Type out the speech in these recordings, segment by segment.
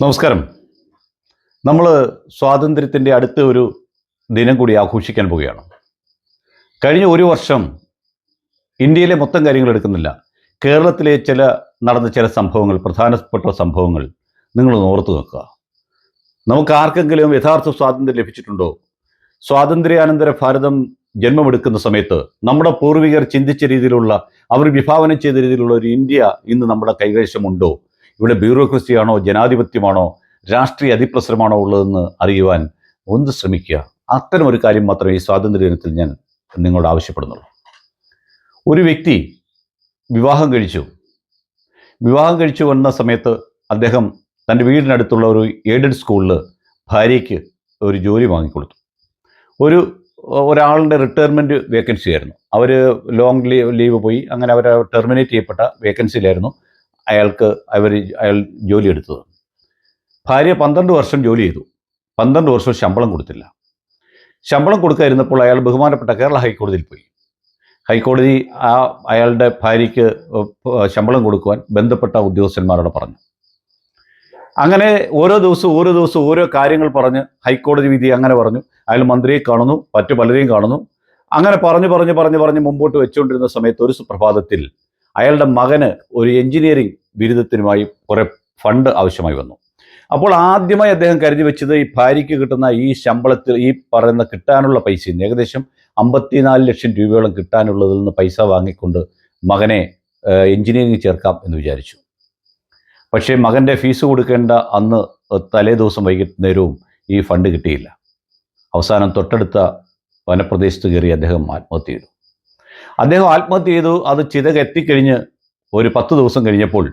നമസ്കാരം. നമ്മൾ സ്വാതന്ത്ര്യത്തിന്റെ അടുത്ത ഒരു ദിനം കൂടി ആഘോഷിക്കാൻ പോവുകയാണ്. കഴിഞ്ഞ ഒരു വർഷം ഇന്ത്യയിലെ മൊത്തം കാര്യങ്ങൾ എടുക്കുന്നില്ല. കേരളത്തിലെ ചില നടന്ന ചില സംഭവങ്ങൾ പ്രധാനപ്പെട്ട സംഭവങ്ങൾ നിങ്ങൾ ഓർത്തു നോക്കുക. നമുക്ക് ആർക്കെങ്കിലും യഥാർത്ഥ സ്വാതന്ത്ര്യം ലഭിച്ചിട്ടുണ്ടോ? സ്വാതന്ത്ര്യാനന്തര ഭാരതം ജന്മമെടുക്കുന്ന സമയത്ത് നമ്മുടെ പൂർവികർ ചിന്തിച്ച രീതിയിലുള്ള അവർ വിഭാവനം ചെയ്ത രീതിയിലുള്ള ഒരു ഇന്ത്യ ഇന്ന് നമ്മുടെ കൈവശമുണ്ടോ? ഇവിടെ ബ്യൂറോക്രസിയാണോ ജനാധിപത്യമാണോ രാഷ്ട്രീയ അതിപ്രസരമാണോ ഉള്ളതെന്ന് അറിയുവാൻ ഒന്ന് ശ്രമിക്കുക. അത്തരം ഒരു കാര്യം മാത്രമേ ഈ സ്വാതന്ത്ര്യ ദിനത്തിൽ ഞാൻ നിങ്ങളോട് ആവശ്യപ്പെടുന്നുള്ളൂ. ഒരു വ്യക്തി വിവാഹം കഴിച്ചു. വിവാഹം കഴിച്ചു വന്ന സമയത്ത് അദ്ദേഹം തന്റെ വീടിനടുത്തുള്ള ഒരു എയ്ഡഡ് സ്കൂളിൽ ഭാര്യയ്ക്ക് ഒരു ജോലി വാങ്ങിക്കൊടുത്തു. ഒരു ഒരാളുടെ റിട്ടയർമെന്റ് വേക്കൻസി ആയിരുന്നു. അവർ ലോങ് ലീവ് ലീവ് പോയി. അങ്ങനെ അവർ ടെർമിനേറ്റ് ചെയ്യപ്പെട്ട വേക്കൻസിയിലായിരുന്നു. അയാൾക്ക് അവർ അയാൾ ജോലി എടുത്തത്. ഭാര്യ പന്ത്രണ്ട് വർഷം ജോലി ചെയ്തു. പന്ത്രണ്ട് വർഷം ശമ്പളം കൊടുത്തില്ല. ശമ്പളം കൊടുക്കാതിരുന്നപ്പോൾ അയാൾ ബഹുമാനപ്പെട്ട കേരള ഹൈക്കോടതിയിൽ പോയി. ഹൈക്കോടതി ആ അയാളുടെ ഭാര്യയ്ക്ക് ശമ്പളം കൊടുക്കുവാൻ ബന്ധപ്പെട്ട ഉദ്യോഗസ്ഥന്മാരോട് പറഞ്ഞു. അങ്ങനെ ഓരോ ദിവസവും ഓരോ ദിവസവും ഓരോ കാര്യങ്ങൾ പറഞ്ഞ് ഹൈക്കോടതി വിധി അങ്ങനെ പറഞ്ഞു. അയാൾ മന്ത്രിയെ കാണുന്നു മറ്റു പലരെയും കാണുന്നു. അങ്ങനെ പറഞ്ഞു പറഞ്ഞു പറഞ്ഞു പറഞ്ഞ് മുമ്പോട്ട് വെച്ചുകൊണ്ടിരുന്ന സമയത്ത് ഒരു സുപ്രഭാതത്തിൽ അയാളുടെ മകന് ഒരു എഞ്ചിനീയറിംഗ് ബിരുദത്തിനുമായി കുറെ ഫണ്ട് ആവശ്യമായി വന്നു. അപ്പോൾ ആദ്യമായി അദ്ദേഹം കരുതി വെച്ചത് ഈ ഭാര്യയ്ക്ക് കിട്ടുന്ന ഈ ശമ്പളത്തിൽ ഈ പറയുന്ന കിട്ടാനുള്ള പൈസ ഏകദേശം അമ്പത്തിനാല് ലക്ഷം രൂപയോളം കിട്ടാനുള്ളതിൽ നിന്ന് പൈസ വാങ്ങിക്കൊണ്ട് മകനെ എഞ്ചിനീയറിംഗ് ചേർക്കാം എന്ന് വിചാരിച്ചു. പക്ഷേ മകന്റെ ഫീസ് കൊടുക്കേണ്ട അന്ന് തലേ ദിവസം വൈകിട്ട് നേരവും ഈ ഫണ്ട് കിട്ടിയില്ല. അവസാനം തൊട്ടടുത്ത വനപ്രദേശത്ത് കയറി അദ്ദേഹം ആത്മഹത്യ ചെയ്തു. അദ്ദേഹം ആത്മഹത്യ ചെയ്തു. അത് ചിതക എത്തിക്കഴിഞ്ഞ് ഒരു പത്ത് ദിവസം കഴിഞ്ഞപ്പോൾ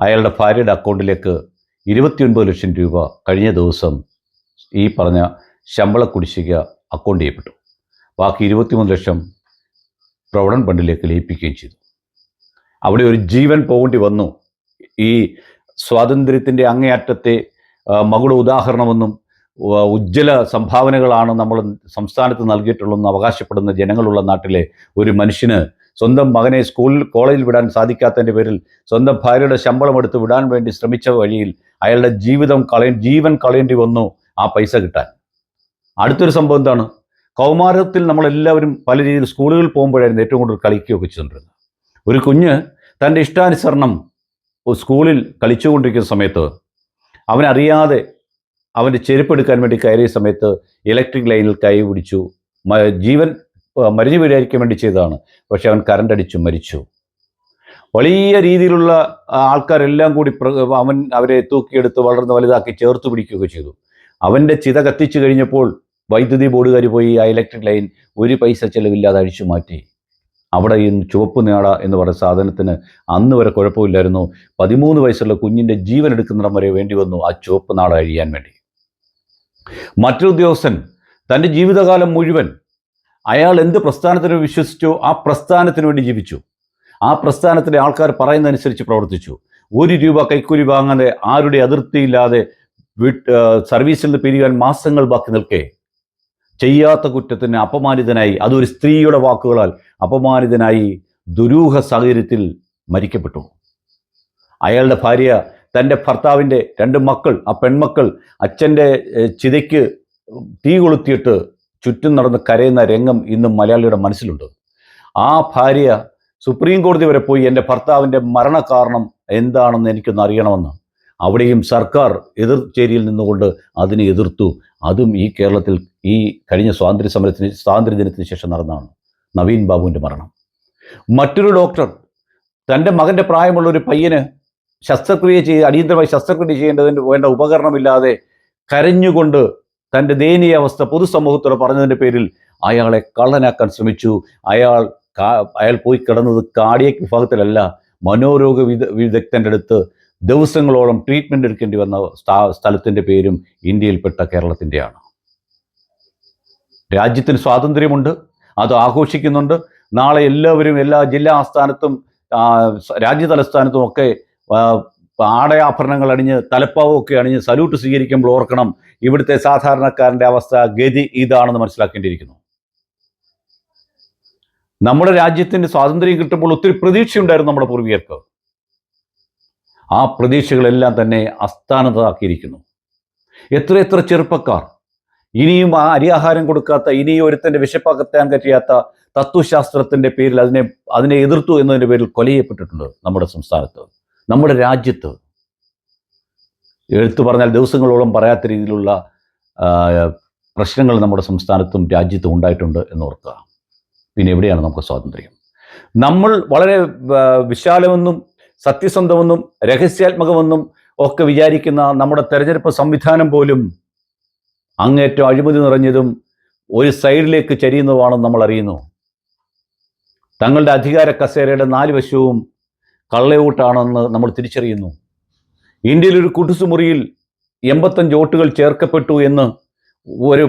അയാളുടെ ഭാര്യയുടെ അക്കൗണ്ടിലേക്ക് ഇരുപത്തിയൊൻപത് ലക്ഷം രൂപ കഴിഞ്ഞ ദിവസം ഈ പറഞ്ഞ ശമ്പള കുടിശ്ശിക അക്കൗണ്ട് ചെയ്യപ്പെട്ടു. ബാക്കി ഇരുപത്തിമൂന്ന് ലക്ഷം പ്രൗഢൻ ഫണ്ടിലേക്ക് ലയിപ്പിക്കുകയും ചെയ്തു. അവിടെ ഒരു ജീവൻ പോകേണ്ടി വന്നു. ഈ സ്വാതന്ത്ര്യത്തിന്റെ അങ്ങേയറ്റത്തെ മകുട ഉദാഹരണമെന്നും ഉജ്ജ്വല സംഭാവനകളാണ് നമ്മൾ സംസ്ഥാനത്ത് നൽകിയിട്ടുള്ളതെന്ന് അവകാശപ്പെടുന്ന ജനങ്ങളുള്ള നാട്ടിലെ ഒരു മനുഷ്യന് സ്വന്തം മകനെ സ്കൂളിൽ കോളേജിൽ വിടാൻ സാധിക്കാത്തതിന്റെ പേരിൽ സ്വന്തം ഭാര്യയുടെ ശമ്പളം എടുത്ത് വിടാൻ വേണ്ടി ശ്രമിച്ച വഴിയിൽ അയാളുടെ ജീവിതം കളയ ജീവൻ കളയേണ്ടി വന്നു ആ പൈസ കിട്ടാൻ. അടുത്തൊരു സംഭവം എന്താണ്? കൗമാരത്തിൽ നമ്മളെല്ലാവരും പല രീതിയിൽ സ്കൂളുകൾ പോകുമ്പോഴായിരുന്നു ഏറ്റവും കൂടുതൽ കളിക്കുകയൊക്കെ ചെയ്തുകൊണ്ടിരുന്നത്. ഒരു കുഞ്ഞ് തന്റെ ഇഷ്ടാനുസരണം സ്കൂളിൽ കളിച്ചുകൊണ്ടിരിക്കുന്ന സമയത്ത് അവനറിയാതെ അവന്റെ ചെരുപ്പ് എടുക്കാൻ വേണ്ടി കയറിയ സമയത്ത് ഇലക്ട്രിക് ലൈനിൽ കൈ പിടിച്ചു. ജീവൻ മരിഞ്ഞു വീഴായിരിക്കാൻ വേണ്ടി ചെയ്തതാണ്. പക്ഷെ അവൻ കറണ്ട് അടിച്ചു മരിച്ചു. വലിയ രീതിയിലുള്ള ആൾക്കാരെല്ലാം കൂടി അവൻ അവരെ തൂക്കിയെടുത്ത് വളർന്ന് വലുതാക്കി ചേർത്ത് പിടിക്കുകയൊക്കെ ചെയ്തു. അവന്റെ ചിത കത്തിച്ചു കഴിഞ്ഞപ്പോൾ വൈദ്യുതി ബോർഡുകാർ പോയി ആ ഇലക്ട്രിക് ലൈൻ ഒരു പൈസ ചെലവില്ലാതെ അഴിച്ചു മാറ്റി. അവിടെ ഈ ചുവപ്പ് നേട എന്ന് പറയുന്ന സാധനത്തിന് അന്ന് വരെ കുഴപ്പമില്ലായിരുന്നു. പതിമൂന്ന് വയസ്സുള്ള കുഞ്ഞിന്റെ ജീവൻ എടുക്കുന്നിടം വരെ വേണ്ടി വന്നു ആ ചുവപ്പ് നാട അഴിയാൻ വേണ്ടി. മറ്റൊരു ഉദ്യോഗസ്ഥൻ തന്റെ ജീവിതകാലം മുഴുവൻ അയാൾ എന്ത് പ്രസ്ഥാനത്തിന് വിശ്വസിച്ചോ ആ പ്രസ്ഥാനത്തിന് വേണ്ടി ജീവിച്ചു. ആ പ്രസ്ഥാനത്തിലെ ആൾക്കാർ പറയുന്നതനുസരിച്ച് പ്രവർത്തിച്ചു. ഒരു രൂപ കൈക്കൂലി വാങ്ങാതെ ആരുടെ അതിർത്തിയില്ലാതെ സർവീസിൽ നിന്ന് പിരിയാൻ മാസങ്ങൾ ബാക്കി നിൽക്കേ. ചെയ്യാത്ത കുറ്റത്തിന് അപമാനിതനായി അതൊരു സ്ത്രീയുടെ വാക്കുകളാൽ അപമാനിതനായി ദുരൂഹ സാഹചര്യത്തിൽ മരിക്കപ്പെട്ടു. അയാളുടെ ഭാര്യ തന്റെ ഭർത്താവിന്റെ രണ്ട് മക്കൾ ആ പെൺമക്കൾ അച്ഛന്റെ ചിതയ്ക്ക് തീ കൊളുത്തിയിട്ട് ചുറ്റും നടന്ന് കരയുന്ന രംഗം ഇന്നും മലയാളിയുടെ മനസ്സിലുണ്ട്. ആ ഭാര്യ സുപ്രീം കോടതി വരെ പോയി എന്റെ ഭർത്താവിന്റെ മരണകാരണം എന്താണെന്ന് എനിക്കൊന്ന് അറിയണമെന്ന്. അവിടെയും സർക്കാർ എതിർചേരിയിൽ നിന്നുകൊണ്ട് അതിനെ എതിർത്തു. അതും ഈ കേരളത്തിൽ ഈ കഴിഞ്ഞ സ്വാതന്ത്ര്യ സമരത്തിന് സ്വാതന്ത്ര്യ ദിനത്തിന് ശേഷം നടന്നതാണ്. നവീൻ ബാബുവിന്റെ മരണം. മറ്റൊരു ഡോക്ടർ തന്റെ മകന്റെ പ്രായമുള്ള ഒരു പയ്യന് ശസ്ത്രക്രിയ ചെയ്ത് അടിയന്തരമായി ശസ്ത്രക്രിയ ചെയ്യേണ്ടതിന് വേണ്ട ഉപകരണമില്ലാതെ കരഞ്ഞുകൊണ്ട് തന്റെ ദയനീയ അവസ്ഥ പൊതുസമൂഹത്തോട് പറഞ്ഞതിന്റെ പേരിൽ അയാളെ കള്ളനാക്കാൻ ശ്രമിച്ചു. അയാൾ അയാൾ പോയി കിടന്നത് കാർഡിയക് വിഭാഗത്തിലല്ല മനോരോഗ വിദ വിദഗ്ധന്റെ അടുത്ത് ദിവസങ്ങളോളം ട്രീറ്റ്മെന്റ് എടുക്കേണ്ടി വന്ന സ്ഥലത്തിന്റെ പേരും ഇന്ത്യയിൽപ്പെട്ട കേരളത്തിന്റെയാണ്. രാജ്യത്തിന് സ്വാതന്ത്ര്യമുണ്ട് അത് ആഘോഷിക്കുന്നുണ്ട്. നാളെ എല്ലാവരും എല്ലാ ജില്ലാ ആസ്ഥാനത്തും രാജ്യ തലസ്ഥാനത്തും ഒക്കെ ആടയാഭരണങ്ങൾ അണിഞ്ഞ് തലപ്പാവൊക്കെ അണിഞ്ഞ് സല്യൂട്ട് സ്വീകരിക്കുമ്പോൾ ഓർക്കണം ഇവിടുത്തെ സാധാരണക്കാരന്റെ അവസ്ഥ ഗതി ഇതാണെന്ന് മനസ്സിലാക്കേണ്ടിയിരിക്കുന്നു. നമ്മുടെ രാജ്യത്തിന്റെ സ്വാതന്ത്ര്യം കിട്ടുമ്പോൾ ഒത്തിരി പ്രതീക്ഷയുണ്ടായിരുന്നു നമ്മുടെ പൂർവികർക്ക്. ആ പ്രതീക്ഷകളെല്ലാം തന്നെ അസ്ഥാനത്താക്കിയിരിക്കുന്നു. എത്ര എത്ര ചെറുപ്പക്കാർ ഇനിയും ആ അരിയാഹാരം കൊടുക്കാത്ത ഇനിയും ഒരുത്തന്റെ വിശപ്പകത്താൻ കഴിയാത്ത തത്വശാസ്ത്രത്തിന്റെ പേരിൽ അതിനെ അതിനെ എതിർത്തു എന്നതിന്റെ പേരിൽ കൊല ചെയ്യപ്പെട്ടിട്ടുണ്ട് നമ്മുടെ സംസ്ഥാനത്ത്. നമ്മുടെ രാജ്യത്ത് എഴുത്തു പറഞ്ഞാൽ ദിവസങ്ങളോളം പറയാത്ത രീതിയിലുള്ള പ്രശ്നങ്ങൾ നമ്മുടെ സംസ്ഥാനത്തും രാജ്യത്തും ഉണ്ടായിട്ടുണ്ട് എന്ന് ഓർക്കുക പിന്നെ എവിടെയാണ് നമുക്ക് സ്വാതന്ത്ര്യം? നമ്മൾ വളരെ വിശാലമെന്നും സത്യസന്ധമെന്നും രഹസ്യാത്മകമെന്നും ഒക്കെ വിചാരിക്കുന്ന നമ്മുടെ തെരഞ്ഞെടുപ്പ് സംവിധാനം പോലും അങ്ങേറ്റം അഴിമതി നിറഞ്ഞതും ഒരു സൈഡിലേക്ക് ചരിയുന്നതുമാണെന്ന് നമ്മൾ അറിയുന്നു. തങ്ങളുടെ അധികാര കസേരയുടെ നാല് വശവും കള്ളയൂട്ടാണെന്ന് നമ്മൾ തിരിച്ചറിയുന്നു. ഇന്ത്യയിൽ ഒരു കുട്ടുസുമുറിയിൽ എൺപത്തഞ്ച് വോട്ടുകൾ ചേർക്കപ്പെട്ടു എന്ന് ഒരു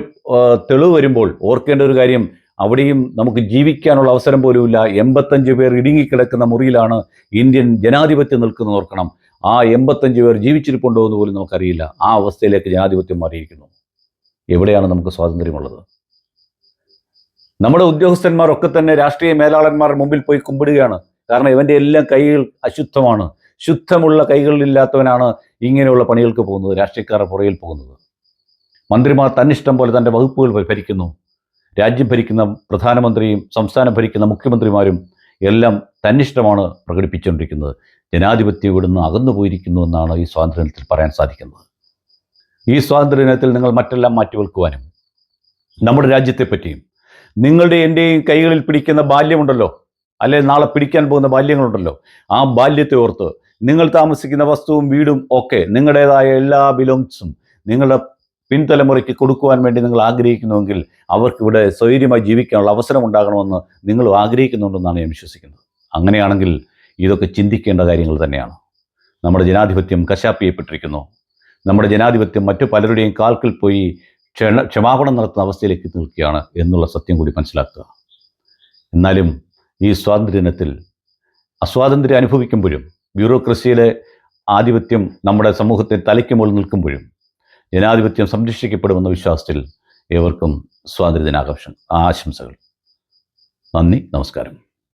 തെളിവ് വരുമ്പോൾ ഓർക്കേണ്ട ഒരു കാര്യം അവിടെയും നമുക്ക് ജീവിക്കാനുള്ള അവസരം പോലുമില്ല. എൺപത്തഞ്ച് പേർ ഇടുങ്ങിക്കിടക്കുന്ന മുറിയിലാണ് ഇന്ത്യൻ ജനാധിപത്യം നിൽക്കുന്നത് ഓർക്കണം. ആ എൺപത്തഞ്ച് പേർ ജീവിച്ചിരിപ്പുണ്ടോ എന്ന് പോലും നമുക്കറിയില്ല. ആ അവസ്ഥയിലേക്ക് ജനാധിപത്യം മാറിയിരിക്കുന്നു. എവിടെയാണ് നമുക്ക് സ്വാതന്ത്ര്യമുള്ളത്? നമ്മുടെ ഉദ്യോഗസ്ഥന്മാരൊക്കെ തന്നെ രാഷ്ട്രീയ മേലാളന്മാരുടെ മുമ്പിൽ പോയി കുമ്പിടുകയാണ്. കാരണം ഇവന്റെ എല്ലാം കൈകൾ അശുദ്ധമാണ്. ശുദ്ധമുള്ള കൈകളിലില്ലാത്തവനാണ് ഇങ്ങനെയുള്ള പണികൾക്ക് പോകുന്നത് രാഷ്ട്രീയക്കാരുടെ പുറകിൽ പോകുന്നത്. മന്ത്രിമാർ തന്നിഷ്ടം പോലെ തന്റെ വകുപ്പുകൾ ഭരിക്കുന്നു. രാജ്യം ഭരിക്കുന്ന പ്രധാനമന്ത്രിയും സംസ്ഥാനം ഭരിക്കുന്ന മുഖ്യമന്ത്രിമാരും എല്ലാം തന്നിഷ്ടമാണ് പ്രകടിപ്പിച്ചുകൊണ്ടിരിക്കുന്നത്. ജനാധിപത്യം ഇവിടുന്ന് അകന്നു പോയിരിക്കുന്നു എന്നാണ് ഈ സ്വാതന്ത്ര്യത്തിൽ പറയാൻ സാധിക്കുന്നത്. ഈ സ്വാതന്ത്ര്യദിനത്തിൽ നിങ്ങൾ മറ്റെല്ലാം മാറ്റിവെക്കുവാനും നമ്മുടെ രാജ്യത്തെപ്പറ്റിയും നിങ്ങളുടെ എന്റെയും കൈകളിൽ പിടിക്കുന്ന ബാല്യമുണ്ടല്ലോ അല്ലെ നാളെ പിടിക്കാൻ പോകുന്ന ബാല്യങ്ങളുണ്ടല്ലോ. ആ ബാല്യത്തെ ഓർത്ത് നിങ്ങൾ താമസിക്കുന്ന വസ്തുവും വീടും ഒക്കെ നിങ്ങളുടേതായ എല്ലാ ബിലോങ്സും നിങ്ങളുടെ പിൻതലമുറയ്ക്ക് കൊടുക്കുവാൻ വേണ്ടി നിങ്ങൾ ആഗ്രഹിക്കുന്നുവെങ്കിൽ അവർക്ക് ഇവിടെ സ്വൈര്യമായി ജീവിക്കാനുള്ള അവസരം ഉണ്ടാകണമെന്ന് നിങ്ങൾ ആഗ്രഹിക്കുന്നുണ്ടെന്നാണ് ഞാൻ വിശ്വസിക്കുന്നത്. അങ്ങനെയാണെങ്കിൽ ഇതൊക്കെ ചിന്തിക്കേണ്ട കാര്യങ്ങൾ തന്നെയാണ്. നമ്മുടെ ജനാധിപത്യം കശാപ്പ് ചെയ്യപ്പെട്ടിരിക്കുന്നു നമ്മുടെ ജനാധിപത്യം മറ്റു പലരുടെയും കാൽക്കിൽ പോയി ക്ഷണ ക്ഷമാപണം നടത്തുന്ന അവസ്ഥയിലേക്ക് നിൽക്കുകയാണ് എന്നുള്ള സത്യം കൂടി മനസ്സിലാക്കുക. എന്നാലും ഈ സ്വാതന്ത്ര്യദിനത്തിൽ അസ്വാതന്ത്ര്യം അനുഭവിക്കുമ്പോഴും ബ്യൂറോക്രസിയിലെ ആധിപത്യം നമ്മുടെ സമൂഹത്തെ തലയ്ക്ക് മുകളിൽ നിൽക്കുമ്പോഴും ജനാധിപത്യം സംരക്ഷിക്കപ്പെടുമെന്ന വിശ്വാസത്തിൽ ഏവർക്കും സ്വാതന്ത്ര്യദിനാഘോഷം ആശംസകൾ. നന്ദി നമസ്കാരം.